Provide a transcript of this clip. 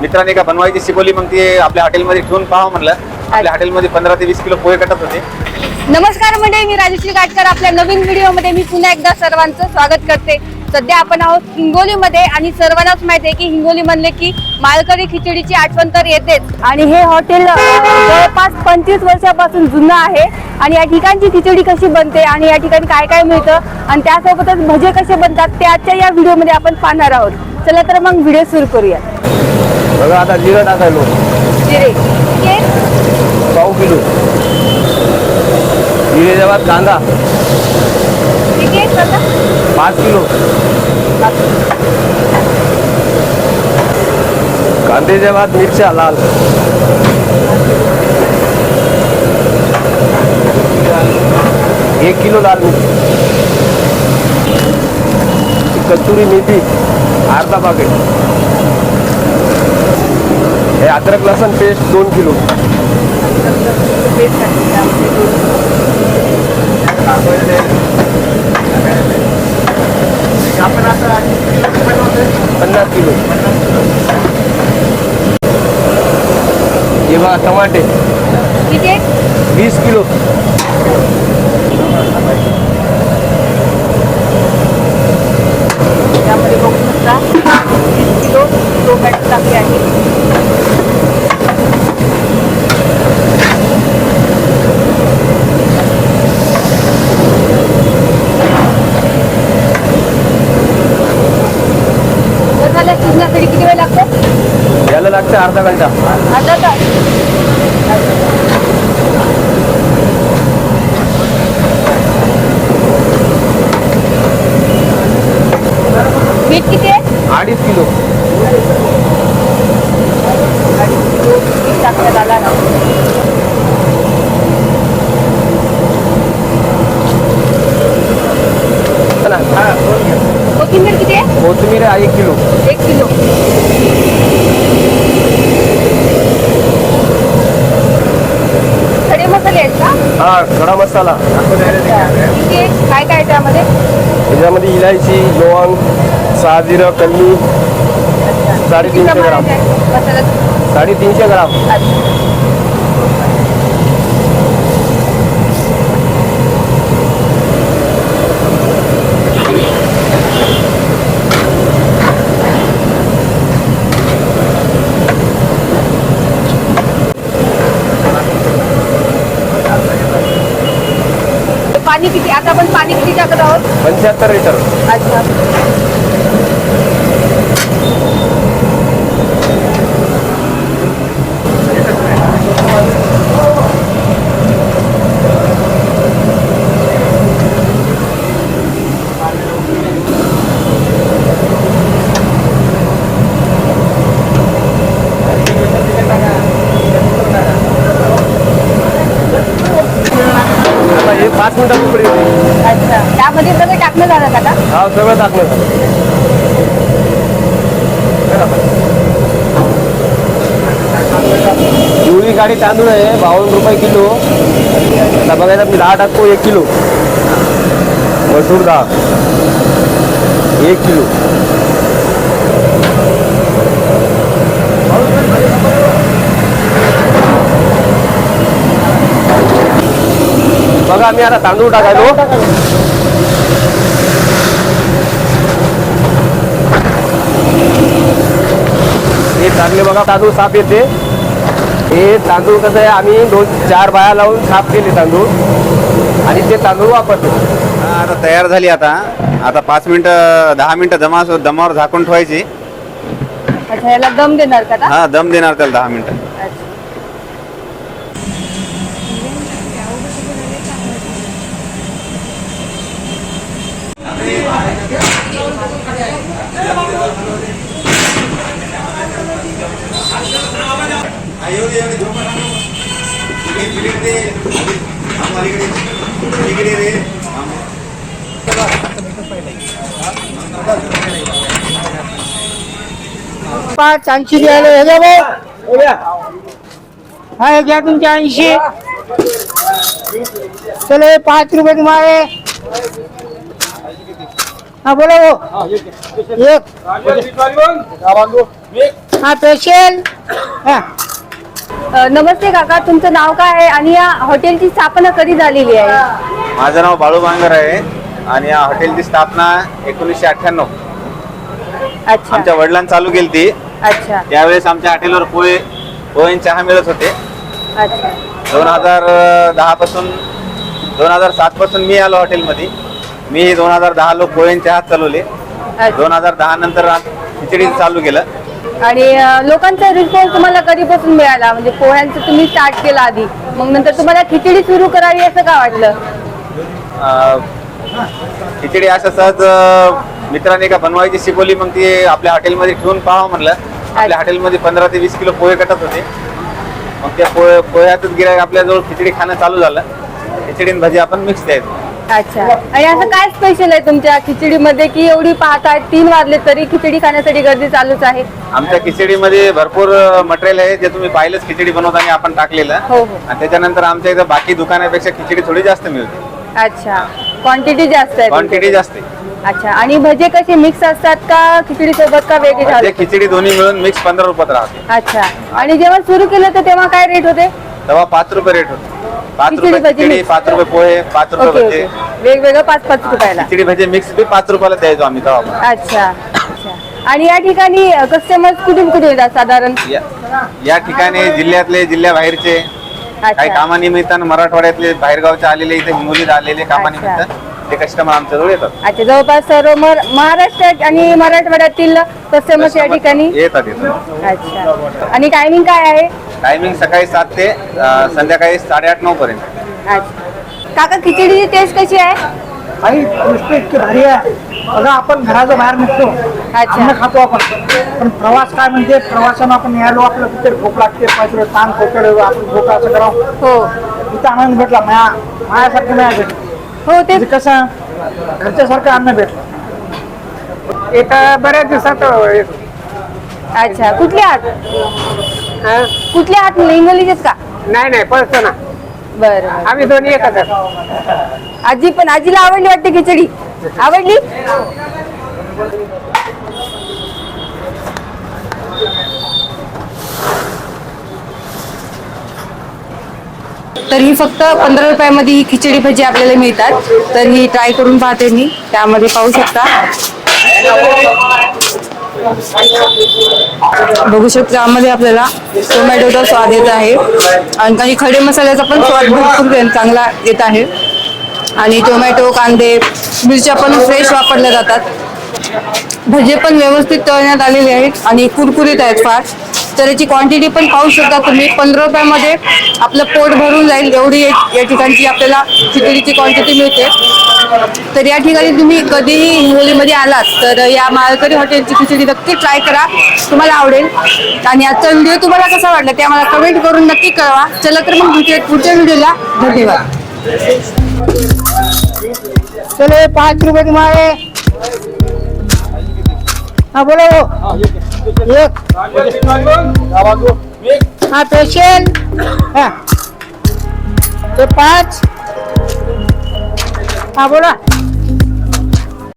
मित्रांनी का बनवायची शिकवली मग ती आपल्या हॉटेलमध्ये ठेवून पाहा म्हणलं. आपल्या हॉटेलमध्ये पंधरा ते वीस किलो पोहे कटत होते. नमस्कार मंडळी मी राजश्री गाटकर. आपल्या नवीन व्हिडिओमध्ये मी पुन्हा एकदा सर्वांचं स्वागत करते. सध्या आपण आहोत हिंगोलीमध्ये आणि सर्वांनाच माहिती आहे की हिंगोली म्हणले की मालकरी खिचडीची आठवण तर येतेच. आणि हे हॉटेल जवळपास पंचवीस वर्षापासून जुनं आहे आणि या ठिकाणची खिचडी कशी बनते आणि या ठिकाणी काय काय मिळतं आणि त्यासोबतच भजे कसे बनतात ते आजच्या या व्हिडिओमध्ये आपण पाहणार आहोत. चला तर मग व्हिडिओ सुरू करूया बघा आता जिरं टाकायलो जिरे ठीक आहे पाव किलो जिरेच्या बाद कांदा ठीक आहे चला. पाच किलो कांद्याच्या बाद मिरच्या लाल एक किलो लाल मिरची कस्तुरी मेथी अर्धा पाकिट हे लसन लसण पेस्ट दोन किलो. पन्नास किलो. हे बघा टमाटे. वीस किलो. लागतो अर्धा घंटा. अर्धा तास. मीठ किती आहे? अडीच किलो. टाकण्यात आला ना चला कोथिंबीर किती आहे? कोथिंबीर आहे एक किलो खडे मसाले आहेत का हा खडा मसाला. आहे. काय काय आहे त्यामध्ये? त्याच्यामध्ये इलायची लवंग सहा जिरं कल्ली साडेतीनशे ग्राम. मसाला? साडेतीनशे ग्राम. पाणी किती? आता आपण पाणी किती टाकत आहोत? पंच्याहत्तर लिटर. अच्छा. पाच मिनिटात उकडी होते अच्छा. त्यामध्ये सगळं टाकलं जातात का हा सगळं टाकलं झालं पिवळी गाडी तांदूळ आहे बावन्न रुपये किलो. आता बघायचं मी दहा टाकतो एक किलो. मसूर डाळ एक किलो. बघा मी आता तांदूळ टाकायलो हे टाकले बघा तांदूळ साफ येते. हे तांदूळ कसं आहे आम्ही दोन चार बाया लावून साफ केले तांदूळ. आणि ते तांदूळ वापरतो. हा, आता तयार झाली आता. आता पाच मिनिटं दहा मिनिटं जमा दमावर झाकून ठेवायची. अच्छा याला दम देणार का? हा दम देणार त्याला दहा मिनिटं. पाच ऐंशी द्यायला हे घ्या भाऊ हा हे घ्या तुमच्या ऐंशी. चलो पाच रुपये तुम्हाला. हा बोला भाऊ. एक हा स्पेशल हा. अ, नमस्ते काका तुमचं नाव काय आहे? आणि या हॉटेलची स्थापना कधी झालेली आहे? माझं नाव बाळू बांगर आहे. आणि या हॉटेलची स्थापना एकोणीसशे अठ्ठ्याण्णव. अच्छा. आमच्या वडिलांनी चालू केली ती अच्छा. त्यावेळेस आमच्या हॉटेलवर पोहे पोहे चहा मिळत होते. अच्छा. दोन हजार दहा पासून दोन हजार सात पासून मी आलो हॉटेलमध्ये. मी दोन हजार दहा लोक पोहे चहा चालवले. दोन हजार दहा नंतर खिचडी चालू केलं. आणि लोकांचा रिस्पॉन्स तुम्हाला कधीपासून मिळाला? म्हणजे पोह्यांचं तुम्ही स्टार्ट केलं आधी. मग नंतर तुम्हाला खिचडी सुरू करावी असं का वाटलं? खिचडी असं सहज मित्राने का बनवायची शिकवली. मग ती आपल्या हॉटेलमध्ये ठेवून पाहावं म्हणलं. आपल्या. हॉटेलमध्ये पंधरा ते वीस किलो पोहे कटत होते. मग त्या पोहे पोह्यातच गिरायक आपल्याजवळ खिचडी खाणं चालू झालं. खिचडी भजी आपण मिक्स द्यायचो अच्छा. आणि असं काय स्पेशल आहे तुमच्या खिचडीमध्ये की एवढी पाहताय तीन वाजले तरी खिचडी खाण्यासाठी गर्दी चालूच आहे? आमच्या खिचडीमध्ये भरपूर मटेरियल आहे जे तुम्ही पाहिलंच खिचडी बनवताना आपण टाकलेलं. हो, हो. आणि त्याच्यानंतर आमच्या इथं बाकी दुकानापेक्षा खिचडी थोडी जास्त मिळते. अच्छा. क्वांटिटी जास्त आहे क्वांटिटी. जास्त आहे. अच्छा. आणि भजे कसे मिक्स असतात का खिचडी सोबत का वेगळे झाले? खिचडी दोन्ही मिळून मिक्स पंधरा रुपयात राहते. अच्छा. आणि जेव्हा सुरू केलं तर तेव्हा काय रेट होते? तेव्हा पाच रुपये रेट होते. पाच खिचडी रुपये भजी खिचडी mix. पाच रुपये पोहे पाच रुपये ओके भजे. ओके. वेगवेगळं पाच पाच रुपयाला. खिचडी भजी मिक्स बी पाच रुपयाला द्यायचो आम्ही तेव्हा पण. अच्छा अच्छा. आणि या ठिकाणी कस्टमर कुठून कुठून येतात साधारण? या या ठिकाणी जिल्ह्यातले जिल्ह्याबाहेरचे. काही अच्छा. कामानिमित्तानं मराठवाड्यातले बाहेरगावचे आलेले इथे हिंगोलीत आलेले कामानिमित्त. ते कस्टमर आमच्याजवळ येतात. अच्छा जवळपास सर्व मर- महाराष्ट्रात आणि मराठवाड्यातील कस्टमर्स या ठिकाणी? येतात येतात. अच्छा. आणि टायमिंग काय आहे? टायमिंग सकाळी सात ते अं, संध्याकाळी साडेआठ नऊ पर्यंत. अच्छा. काका खिचडीची टेस्ट कशी आहे? भाई गोष्ट इतकी भारी आहे. बघा आपण घराच्या बाहेर निघतो. अन्न खातो आपण. पण प्रवास काय म्हणजे प्रवासानं आपण यायलो आपलं कुठे भूक लागते पाहिजे ताण खोकड आपण भूक असं करावं. हो. इथं आनंद भेटला माया मायासारखं नाही भेटलं. हो ते म्हणजे कसं घरच्यासारखं अन्न भेटलं. इथं बऱ्याच दिवसात येतो. अच्छा कुठले आहात हा? कुठले आहात हिंगोलीचेच का? नाही नाही पळतो ना. बरं आम्ही दोन्ही एकच. आजी पण आजीला आवडली वाटते खिचडी? आवडली? तर ही फक्त पंधरा रुपयामध्ये ही खिचडी भजी आपल्याला मिळतात. तर ही ट्राय करून पाहते मी. त्यामध्ये पाहू शकता. बघू शकता यामध्ये आपल्याला टोमॅटोचा स्वाद येत आहे. आणि काही खडे मसाल्याचा पण स्वाद भरपूर चांगला येत आहे. आणि टोमॅटो कांदे मिरच्या पण फ्रेश वापरल्या जातात. भजे पण व्यवस्थित तळण्यात आलेले आहेत आणि कुरकुरीत आहेत फार. तर याची क्वांटिटी पण पाहू शकता तुम्ही. पंधरा रुपयामध्ये आपलं पोट भरून जाईल एवढी या ठिकाणची आपल्याला खिचडीची क्वांटिटी मिळते. तर या ठिकाणी तुम्ही कधीही हिंगोलीमध्ये आलात तर या माळकरी हॉटेलची खिचडी नक्की ट्राय करा. तुम्हाला आवडेल. आणि आजचा व्हिडिओ तुम्हाला कसा वाटला ते आम्हाला कमेंट करून नक्की कळवा. चला तर मग भेटूया पुढच्या व्हिडिओला धन्यवाद. चलो पाच रुपये तुम्हाला हाँ बोलो एक हाँ स्पेशल हाँ ये पाँच हाँ बोला